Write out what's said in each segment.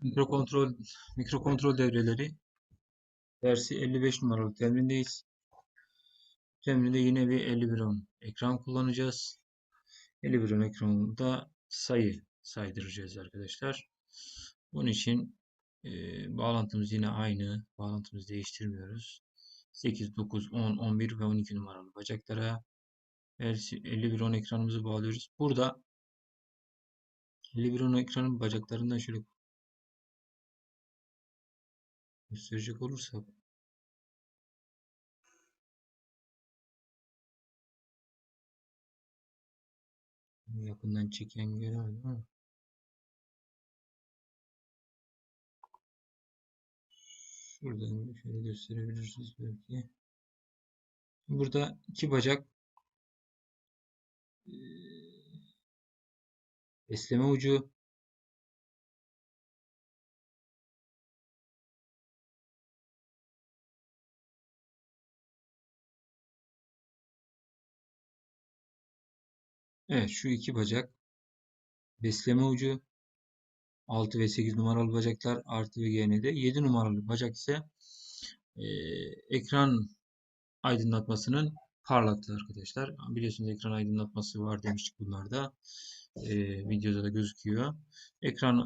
Mikrokontrol mikrokontrol devreleri dersi 55 numaralı temrindeyiz. Temrinde yine bir 5110 ekran kullanacağız. 5110 ekranında sayı saydıracağız arkadaşlar. Bunun için e, bağlantımız yine aynı. Bağlantımızı değiştirmiyoruz. 8, 9, 10, 11 ve 12 numaralı bacaklara 5110 ekranımızı bağlıyoruz. Burada 5110 ekranın bacaklarından şöyle gösterecek olursak yakından çeken göremedim ama şuradan şöyle gösterebilirsiniz belki. Burada iki bacak besleme ucu Evet şu iki bacak besleme ucu 6 ve 8 numaralı bacaklar artı ve GN'de 7 numaralı bacak ise eee, ekran aydınlatmasının parlaklığı arkadaşlar. Biliyorsunuz ekran aydınlatması var demiştik bunlarda. Eee, videoda da gözüküyor. Ekran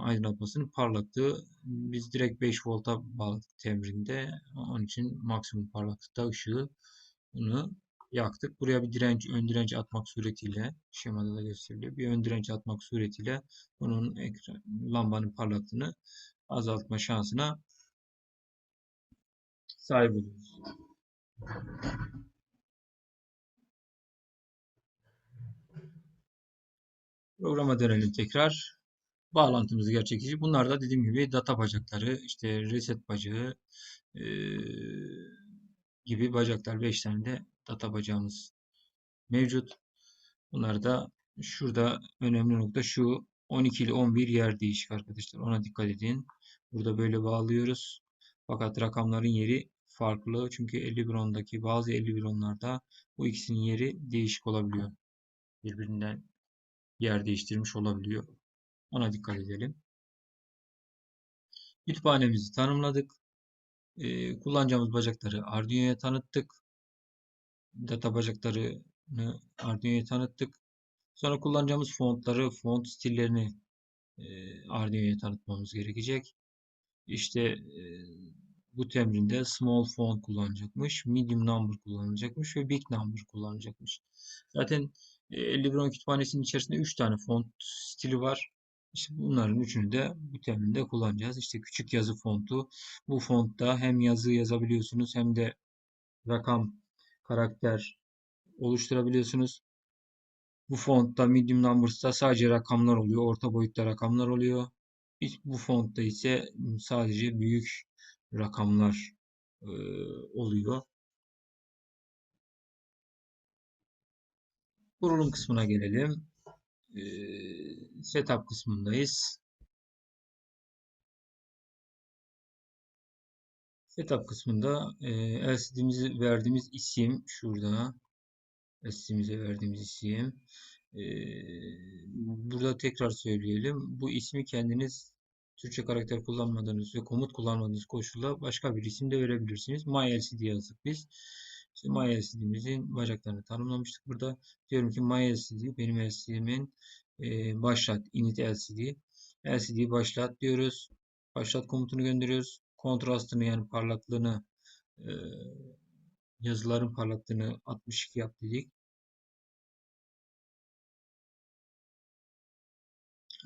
aydınlatmasının parlaklığı biz direkt 5 volta bağladık temrinde. Onun için maksimum parlaklıkta ışığı bunu yaktık. Buraya bir direnç, ön direnç atmak suretiyle şemada da gösteriliyor. Bir ön direnç atmak suretiyle bunun ekran, lambanın parlaklığını azaltma şansına sahip oluyoruz. Programa dönelim tekrar. Bağlantımızı gerçekleştirdik. Bunlar da dediğim gibi data bacakları, işte reset bacağı eee, gibi bacaklar 5 tane de data bacağımız mevcut. Bunlar da şurada önemli nokta şu 12 ile 11 yer değişik arkadaşlar. Ona dikkat edin. Burada böyle bağlıyoruz. Fakat rakamların yeri farklı. Çünkü 5110'daki bazı 5110'larda bu ikisinin yeri değişik olabiliyor. Birbirinden yer değiştirmiş olabiliyor. Ona dikkat edelim. Kütüphanemizi tanımladık. Ee, kullanacağımız bacakları Arduino'ya tanıttık. Data bacaklarını Arduino'ya tanıttık. Sonra kullanacağımız fontları, font stillerini e, Arduino'ya tanıtmamız gerekecek. İşte e, bu temrinde small font kullanacakmış, medium number kullanacakmış ve big number kullanacakmış. Zaten e, 5110 kütüphanesinin içerisinde 3 tane font stili var. İşte bunların üçünü de bu temrinde kullanacağız. İşte küçük yazı fontu. Bu fontta hem yazı yazabiliyorsunuz hem de rakam, karakter oluşturabiliyorsunuz. Bu fontta medium numbers'ta sadece rakamlar oluyor. Orta boyutta rakamlar oluyor. Biz- Bu fontta ise sadece büyük rakamlar e, oluyor. Kurulum kısmına gelelim. E, setup kısmındayız. Setup kısmında e, LCD'mizi verdiğimiz isim şurada. LCD'mize verdiğimiz isim. E, burada tekrar söyleyelim. Bu ismi kendiniz Türkçe karakter kullanmadığınız ve komut kullanmadığınız koşulda başka bir isim de verebilirsiniz. MyLCD yazdık biz. İşte MyLCD'mizin bacaklarını tanımlamıştık burada. Diyorum ki MyLCD benim LCD'min e, başlat init LCD. LCD başlat diyoruz. Başlat komutunu gönderiyoruz. Kontrastını yani parlaklığını e, yazıların parlaklığını 62 yap dedik.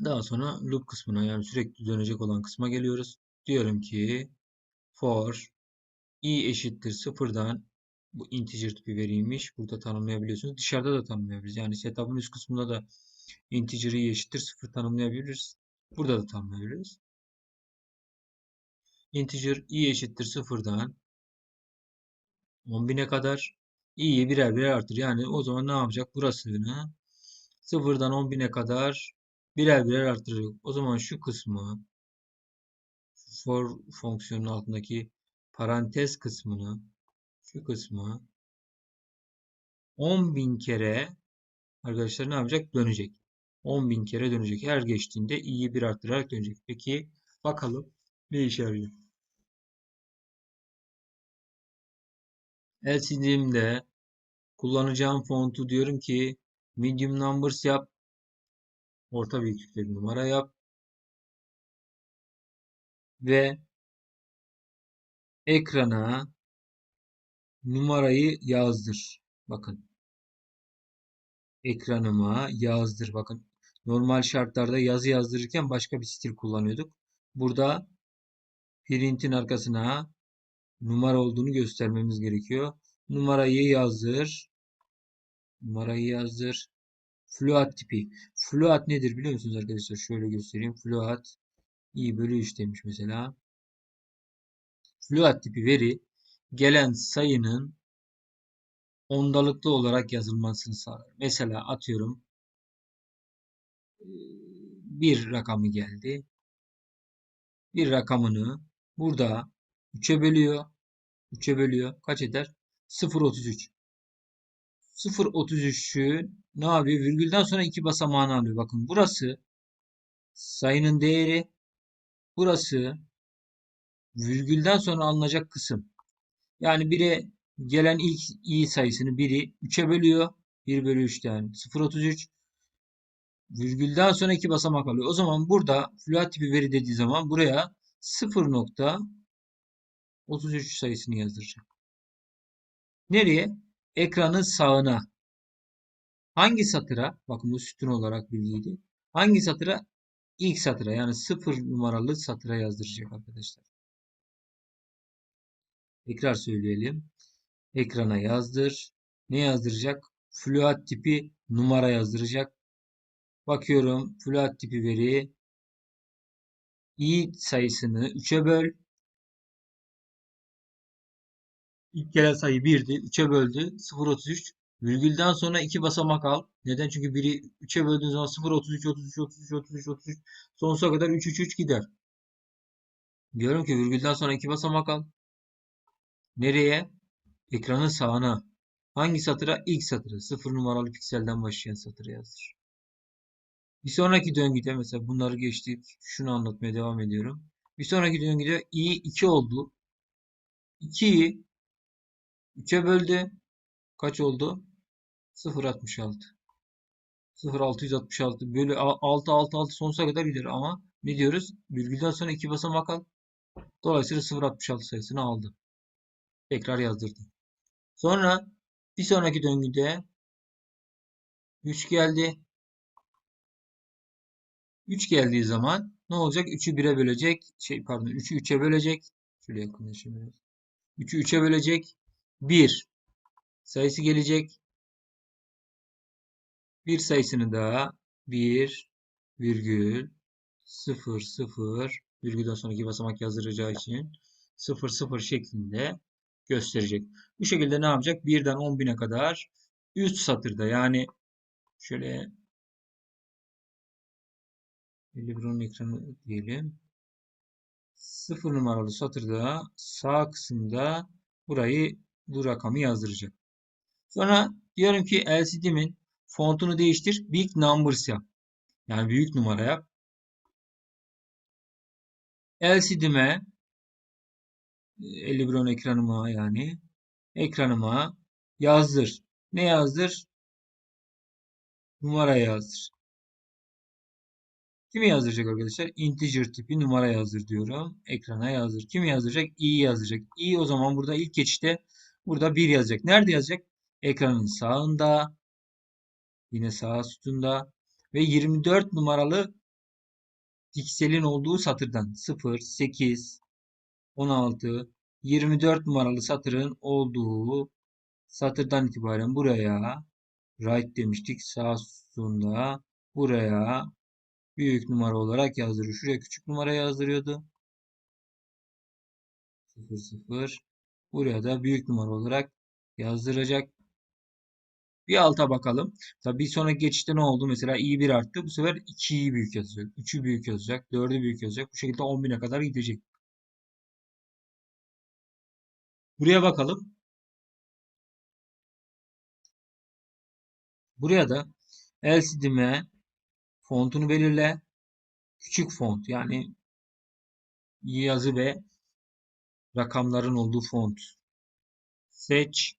Daha sonra loop kısmına yani sürekli dönecek olan kısma geliyoruz. Diyorum ki for i eşittir sıfırdan bu integer tipi veriymiş. Burada tanımlayabiliyorsunuz. Dışarıda da tanımlayabiliriz. Yani setup'ın üst kısmında da integer i eşittir sıfır tanımlayabiliriz. Burada da tanımlayabiliriz. Integer i eşittir sıfırdan 10.000'e kadar i'yi birer birer artır. Yani o zaman ne yapacak? Burasını sıfırdan 10.000'e kadar birer birer arttıracak. O zaman şu kısmı for fonksiyonun altındaki parantez kısmını şu kısmı 10.000 kere arkadaşlar ne yapacak? Dönecek. 10.000 kere dönecek. Her geçtiğinde i'yi bir arttırarak dönecek. Peki Bakalım ne işe yarıyor. LCD'imde kullanacağım fontu diyorum ki medium numbers yap. Orta büyüklükte numara yap. Ve ekrana numarayı yazdır. Bakın. Ekranıma yazdır. Bakın. Normal şartlarda yazı yazdırırken başka bir stil kullanıyorduk. Burada print'in arkasına numara olduğunu göstermemiz gerekiyor. Numarayı yazdır. Numarayı yazdır. Float tipi. Float nedir biliyor musunuz arkadaşlar? Şöyle göstereyim. Float i bölü 3 demiş mesela. Float tipi veri gelen sayının ondalıklı olarak yazılmasını sağlar. Mesela atıyorum bir rakamı geldi. Bir rakamını burada 3'e bölüyor. 3'e bölüyor. Kaç eder? 0.33. 0.33'ü ne yapıyor? Virgülden sonra iki basamağını alıyor. Bakın burası sayının değeri. Burası virgülden sonra alınacak kısım. Yani 1'e gelen ilk i sayısını biri 3'e bölüyor. 1 bölü 3'ten 0.33 virgülden sonra iki basamak alıyor. O zaman burada float tipi veri dediği zaman buraya 0.33 sayısını yazdıracak. Nereye? Ekranın sağına. Hangi satıra? Bakın bu sütun olarak bilgiydi. Hangi satıra? İlk satıra yani 0 numaralı satıra yazdıracak arkadaşlar. Tekrar söyleyelim. Ekrana yazdır. Ne yazdıracak? Float tipi numara yazdıracak. Bakıyorum float tipi veri i sayısını 3'e böl. İlk gelen sayı 1'di. 3'e böldü. 0.33. Virgülden sonra 2 basamak al. Neden? Çünkü biri 3'e böldüğün zaman 0.33, 33, 33, 33, 33 sonsuza kadar 3, 3, 3 gider. Diyorum ki virgülden sonra 2 basamak al. Nereye? Ekranın sağına. Hangi satıra? İlk satıra. 0 numaralı pikselden başlayan satıra yazdır. Bir sonraki döngüde mesela bunları geçtik. Şunu anlatmaya devam ediyorum. Bir sonraki döngüde i 2 oldu. 2'yi 3'e böldü. Kaç oldu? 0.66. 0.666 bölü 6 6 6 sonsuza kadar gider ama ne diyoruz? Virgülden sonra iki basamak al. Dolayısıyla 0.66 sayısını aldı. Tekrar yazdırdım. Sonra bir sonraki döngüde 3 geldi. 3 geldiği zaman ne olacak? 3'ü 1'e bölecek. Şey pardon 3'ü 3'e bölecek. Şöyle yakınlaşayım biraz. 3'ü 3'e bölecek. 1 sayısı gelecek. Bir sayısını da 1 virgül 0 0 virgülden sonraki basamak yazdıracağı için 0 0 şeklinde gösterecek. Bu şekilde ne yapacak? 1'den 10.000'e kadar 3 satırda yani şöyle 51'in ekranı diyelim. 0 numaralı satırda sağ kısımda burayı bu rakamı yazdıracak. Sonra diyorum ki LCD'min fontunu değiştir. Big Numbers yap. Yani büyük numara yap. LCD'me 51 ekranıma yani ekranıma yazdır. Ne yazdır? Numara yazdır. Kimi yazdıracak arkadaşlar? Integer tipi numara yazdır diyorum. Ekrana yazdır. Kimi yazdıracak? i yazdıracak. i o zaman burada ilk geçişte burada 1 yazacak. Nerede yazacak? Ekranın sağında. Yine sağ sütunda. Ve 24 numaralı pikselin olduğu satırdan 0, 8, 16, 24 numaralı satırın olduğu satırdan itibaren buraya right demiştik. Sağ sütunda buraya büyük numara olarak yazdırıyor. Şuraya küçük numara yazdırıyordu. 0 0 buraya da büyük numara olarak yazdıracak. Bir alta bakalım. Tabii bir sonraki geçişte ne oldu? Mesela i 1 arttı. Bu sefer 2'yi büyük yazacak. 3'ü büyük yazacak. 4'ü büyük yazacak. Bu şekilde 10.000'e kadar gidecek. Buraya bakalım. Buraya da LCD'me fontunu belirle. Küçük font yani yazı ve rakamların olduğu font. Seç.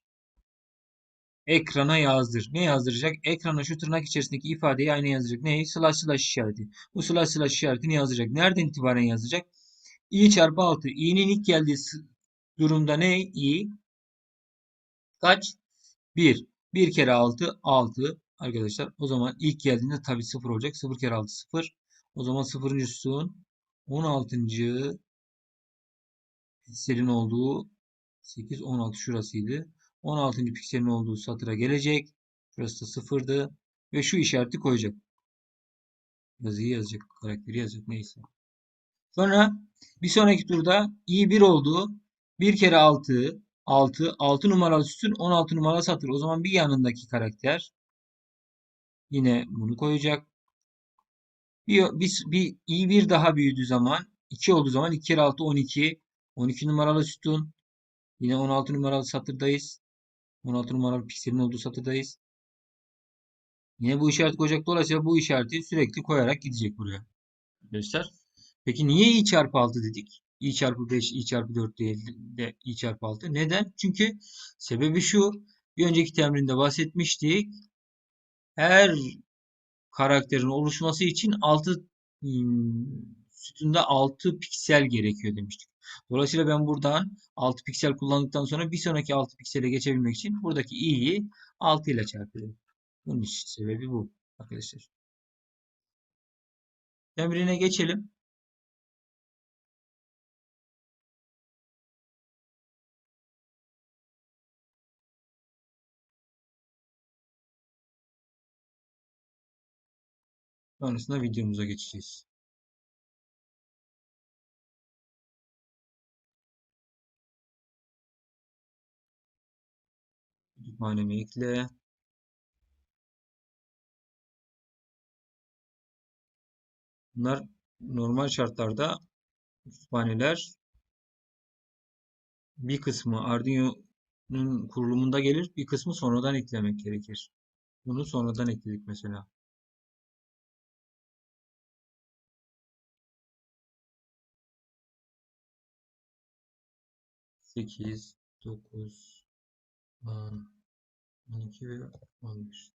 Ekrana yazdır. Ne yazdıracak? Ekrana şu tırnak içerisindeki ifadeyi aynı yazacak. Ne? Slash slash işareti. Bu slash slash işaretini yazacak. Nereden itibaren yazacak? i çarpı 6. i'nin ilk geldiği durumda ne? i kaç? 1. 1 kere 6 6 arkadaşlar. O zaman ilk geldiğinde tabi 0 olacak. 0 kere 6 0. O zaman 0. sütun 16. pikselin olduğu 8 16 şurasıydı. 16. pikselin olduğu satıra gelecek. Şurası da 0'dı. Ve şu işareti koyacak. Yazıyı yazacak. Karakteri yazacak. Neyse. Sonra bir sonraki turda i1 oldu. 1 kere 6 6 6 numaralı sütun 16 numaralı satır. O zaman bir yanındaki karakter yine bunu koyacak. Bir, bir, bir i1 daha büyüdüğü zaman 2 olduğu zaman 2 kere 6 12 12 numaralı sütun yine 16 numaralı satırdayız. 16 numaralı pikselin olduğu satırdayız. Yine bu işaret koyacak. Dolayısıyla bu işareti sürekli koyarak gidecek buraya. Arkadaşlar. Peki niye i çarpı 6 dedik? i çarpı 5, i çarpı 4 değil de i çarpı 6. Neden? Çünkü sebebi şu. Bir önceki temrinde bahsetmiştik. Her karakterin oluşması için 6 sütunda 6 piksel gerekiyor demiştik. Dolayısıyla ben buradan 6 piksel kullandıktan sonra bir sonraki 6 piksele geçebilmek için buradaki i'yi 6 ile çarpıyorum. Bunun için sebebi bu arkadaşlar. Temrine geçelim. Sonrasında videomuza geçeceğiz. Kütüphanemi ekle. Bunlar normal şartlarda kütüphaneler bir kısmı Arduino'nun kurulumunda gelir, bir kısmı sonradan eklemek gerekir. Bunu sonradan ekledik mesela. 8, 9, 10, 12 ve 11.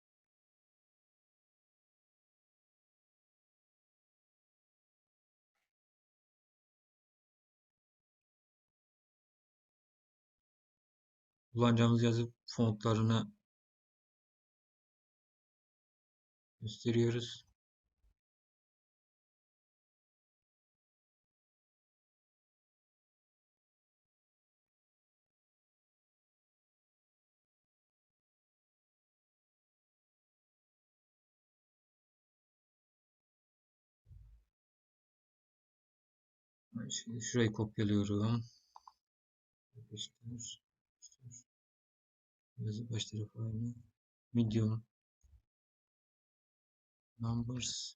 Kullanacağımız yazı fontlarını gösteriyoruz. Şurayı kopyalıyorum. Yapıştır. Yazı baş tarafı aynı. Medium. Numbers.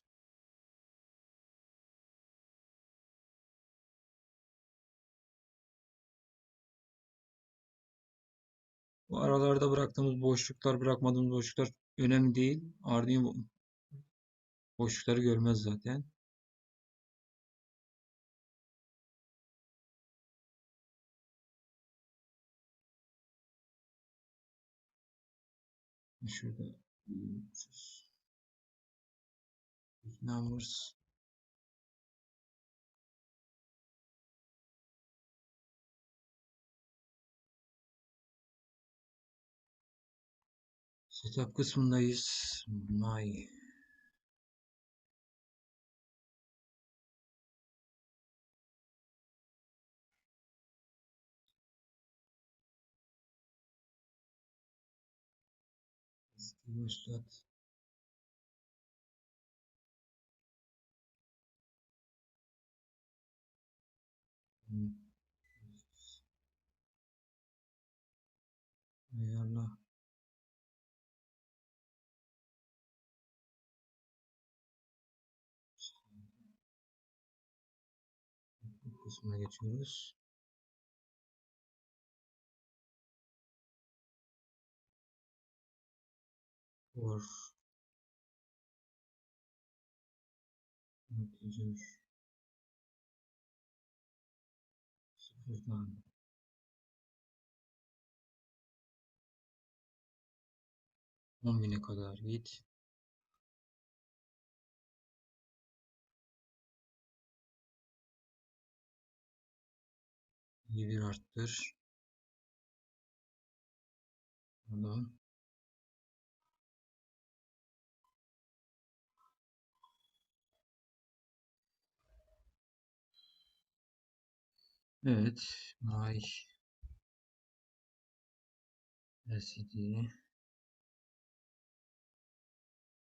Bu aralarda bıraktığımız boşluklar, bırakmadığımız boşluklar önemli değil. Arduino boşlukları görmez zaten. Şurada numbers setup kısmındayız. My başlat. Ayarla. Bu kısmına geçiyoruz. For integer Buradan. On bine kadar git. Bir arttır. Pardon. Evet. My LCD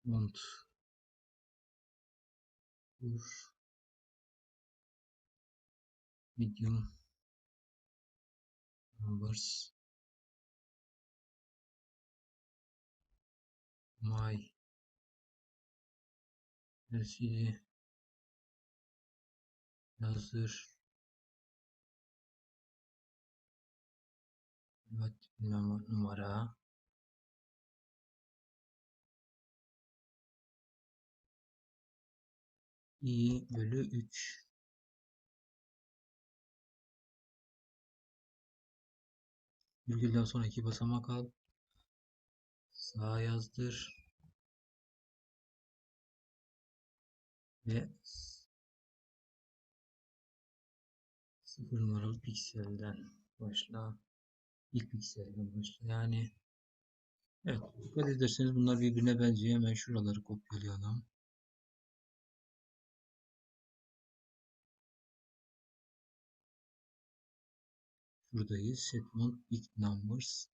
font Dur. medium. Numbers. My LCD yazdır numara. İ bölü 3 virgülden sonra iki basamak al. Sağa yazdır. Ve sıfır numaralı pikselden başla ilk pikselden başla yani evet dikkat ederseniz bunlar birbirine benziyor hemen şuraları kopyalayalım Buradayız. Set font big numbers.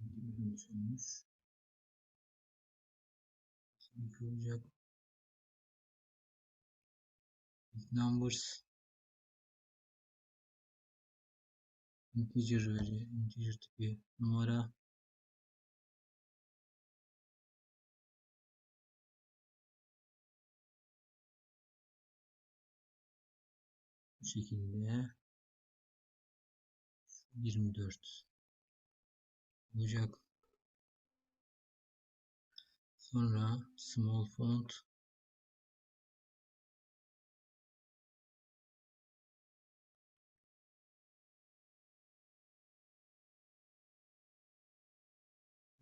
Olmuş. Şimdi olacak. Big numbers. Integer veri, integer tipi numara. Bu şekilde 24 olacak. Sonra small font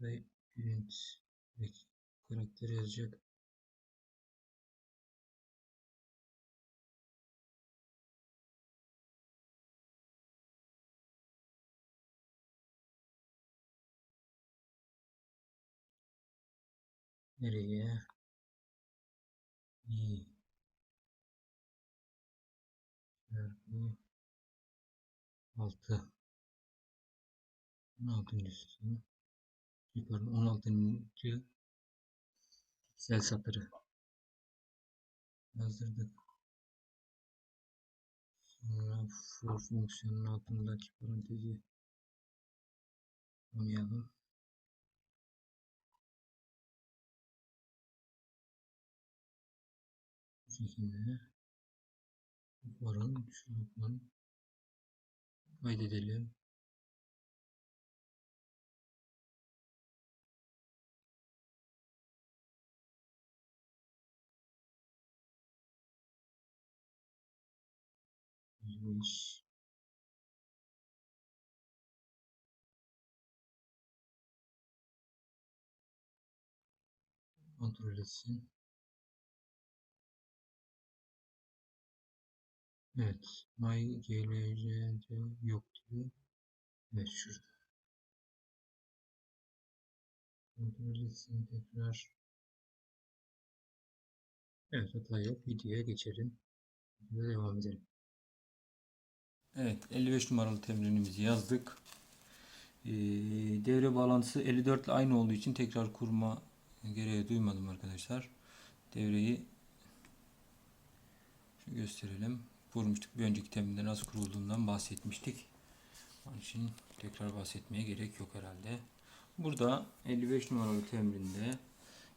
ve print karakter yazacak. Nereye? İyi. Çarpı 6 16.sü pardon 16. piksel satırı yazdırdık. Sonra for fonksiyonun altındaki parantezi oynayalım. Bu şekilde varın şunu kaydedelim. Beş. Kontrol etsin. Evet. My GLC'de yok diyor. Evet şurada. Kontrol etsin tekrar. Evet hata yok. Videoya geçelim. Videoya devam edelim. Evet 55 numaralı temrinimizi yazdık. Ee, devre bağlantısı 54 ile aynı olduğu için tekrar kurma gereği duymadım arkadaşlar. Devreyi şu gösterelim. Kurmuştuk. Bir önceki teminde nasıl kurulduğundan bahsetmiştik. Onun için tekrar bahsetmeye gerek yok herhalde. Burada 55 numaralı temrinde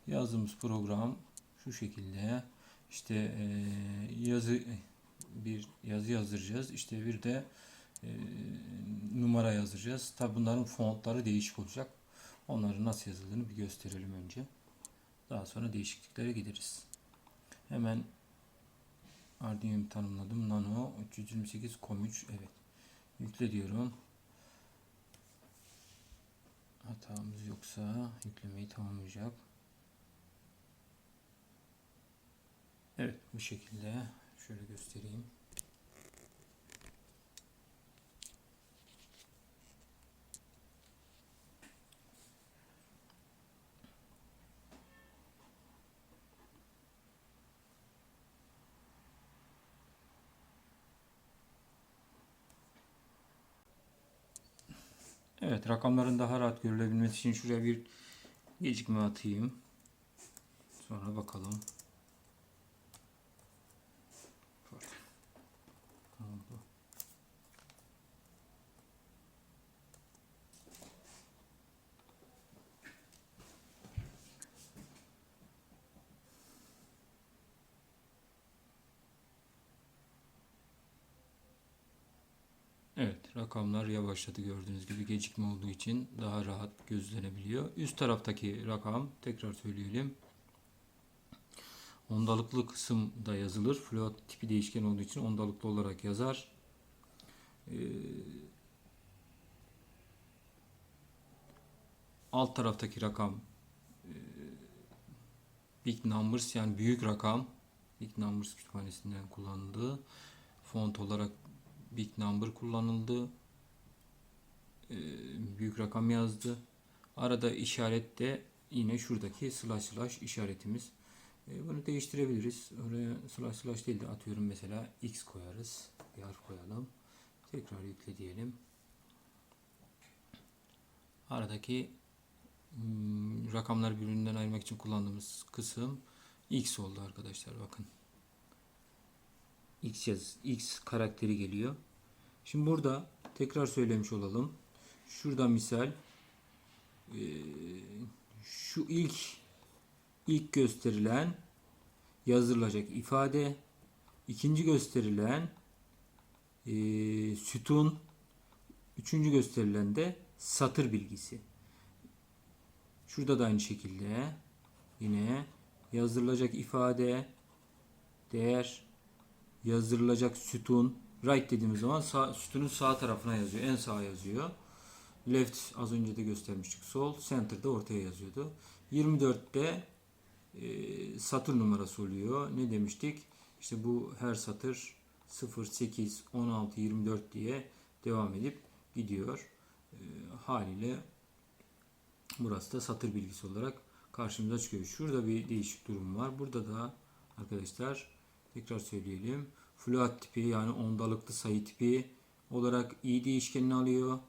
yazdığımız program şu şekilde işte e, yazı bir yazı yazdıracağız. İşte bir de e, numara yazdıracağız. Tabi bunların fontları değişik olacak. Onların nasıl yazıldığını bir gösterelim önce. Daha sonra değişikliklere gideriz. Hemen Arduino'yu tanımladım. Nano 328 COM3 evet. Yükle diyorum. Hatamız yoksa yüklemeyi tamamlayacak. Evet bu şekilde şöyle göstereyim. Evet rakamların daha rahat görülebilmesi için şuraya bir gecikme atayım. Sonra bakalım. Pardon. Ne oldu? Evet, rakamlar yavaşladı gördüğünüz gibi gecikme olduğu için daha rahat gözlenebiliyor. Üst taraftaki rakam tekrar söyleyelim. Ondalıklı kısım da yazılır. Float tipi değişken olduğu için ondalıklı olarak yazar. Ee, alt taraftaki rakam e, big numbers yani büyük rakam big numbers kütüphanesinden kullanıldığı font olarak big number kullanıldı. Ee, büyük rakam yazdı. Arada işaret de yine şuradaki slash slash işaretimiz. Ee, bunu değiştirebiliriz. Oraya slash slash değil de atıyorum mesela x koyarız. Bir harf koyalım. Tekrar yükle diyelim. Aradaki hmm, rakamlar birbirinden ayırmak için kullandığımız kısım x oldu arkadaşlar bakın. X yaz, X karakteri geliyor. Şimdi burada tekrar söylemiş olalım. Şurada misal e, şu ilk ilk gösterilen yazılacak ifade ikinci gösterilen e, sütun üçüncü gösterilen de satır bilgisi. Şurada da aynı şekilde yine yazılacak ifade değer yazdırılacak sütun right dediğimiz zaman sağ, sütunun sağ tarafına yazıyor. En sağa yazıyor. Left az önce de göstermiştik. Sol. Center de ortaya yazıyordu. 24'te e, satır numarası oluyor. Ne demiştik? İşte bu her satır 0, 8, 16, 24 diye devam edip gidiyor. E, haliyle burası da satır bilgisi olarak karşımıza çıkıyor. Şurada bir değişik durum var. Burada da arkadaşlar Tekrar söyleyelim. Float tipi yani ondalıklı sayı tipi olarak i değişkenini alıyor.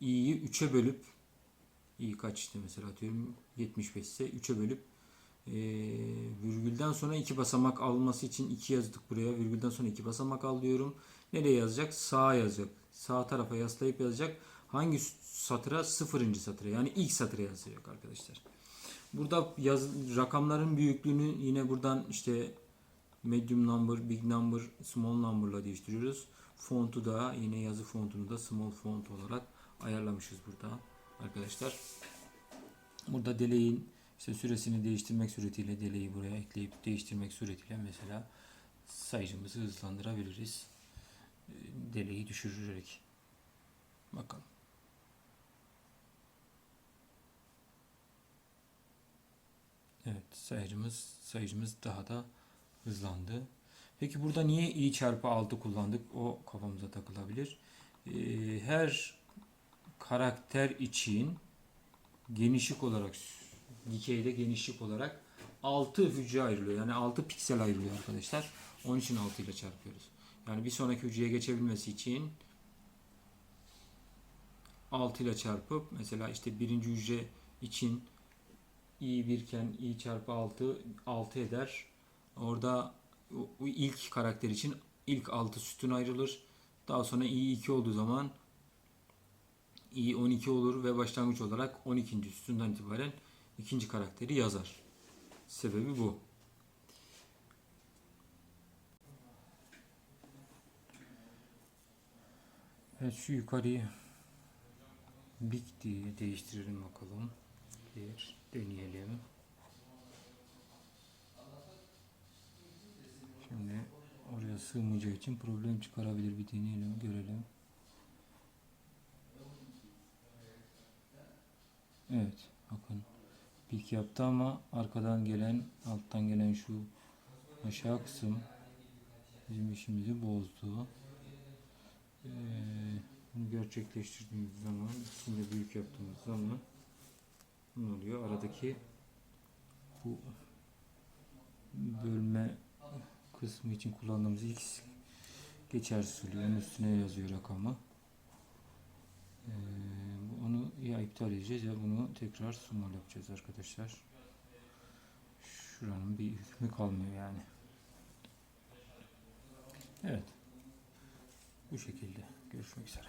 i'yi 3'e bölüp i kaç işte mesela atıyorum 75 ise 3'e bölüp e, virgülden sonra iki basamak alması için 2 yazdık buraya. Virgülden sonra iki basamak al diyorum. Nereye yazacak? Sağa yazacak. Sağ tarafa yaslayıp yazacak. Hangi satıra? Sıfırıncı satıra. Yani ilk satıra yazacak arkadaşlar. Burada yaz, rakamların büyüklüğünü yine buradan işte medium number, big number, small number'la değiştiriyoruz. Fontu da yine yazı fontunu da small font olarak ayarlamışız burada arkadaşlar. Burada delay'in işte süresini değiştirmek suretiyle delay'i buraya ekleyip değiştirmek suretiyle mesela sayıcımızı hızlandırabiliriz. Delay'i düşürerek. Bakalım. Evet sayıcımız sayıcımız daha da hızlandı. Peki burada niye i çarpı 6 kullandık? O kafamıza takılabilir. Ee, her karakter için genişlik olarak dikeyde genişlik olarak 6 hücre ayrılıyor. Yani 6 piksel ayrılıyor arkadaşlar. Onun için 6 ile çarpıyoruz. Yani bir sonraki hücreye geçebilmesi için 6 ile çarpıp mesela işte birinci hücre için i 1 iken i çarpı 6 6 eder. Orada ilk karakter için ilk 6 sütun ayrılır. Daha sonra i2 olduğu zaman i12 olur ve başlangıç olarak 12. sütundan itibaren ikinci karakteri yazar. Sebebi bu. Evet şu yukarıyı big değiştirelim bakalım. Bir deneyelim. Buraya sığmayacağı için problem çıkarabilir. Bir deneyelim, görelim. Evet, bakın. Pik yaptı ama arkadan gelen, alttan gelen şu aşağı kısım bizim işimizi bozdu. Ee, bunu gerçekleştirdiğimiz zaman, içinde büyük yaptığımız zaman ne oluyor? Aradaki bu bölme kısmı için kullandığımız X geçersiz oluyor. Onun üstüne yazıyor rakamı. Ee, onu ya iptal edeceğiz ya bunu tekrar small yapacağız arkadaşlar. Şuranın bir hükmü kalmıyor yani. Evet. Bu şekilde. Görüşmek üzere.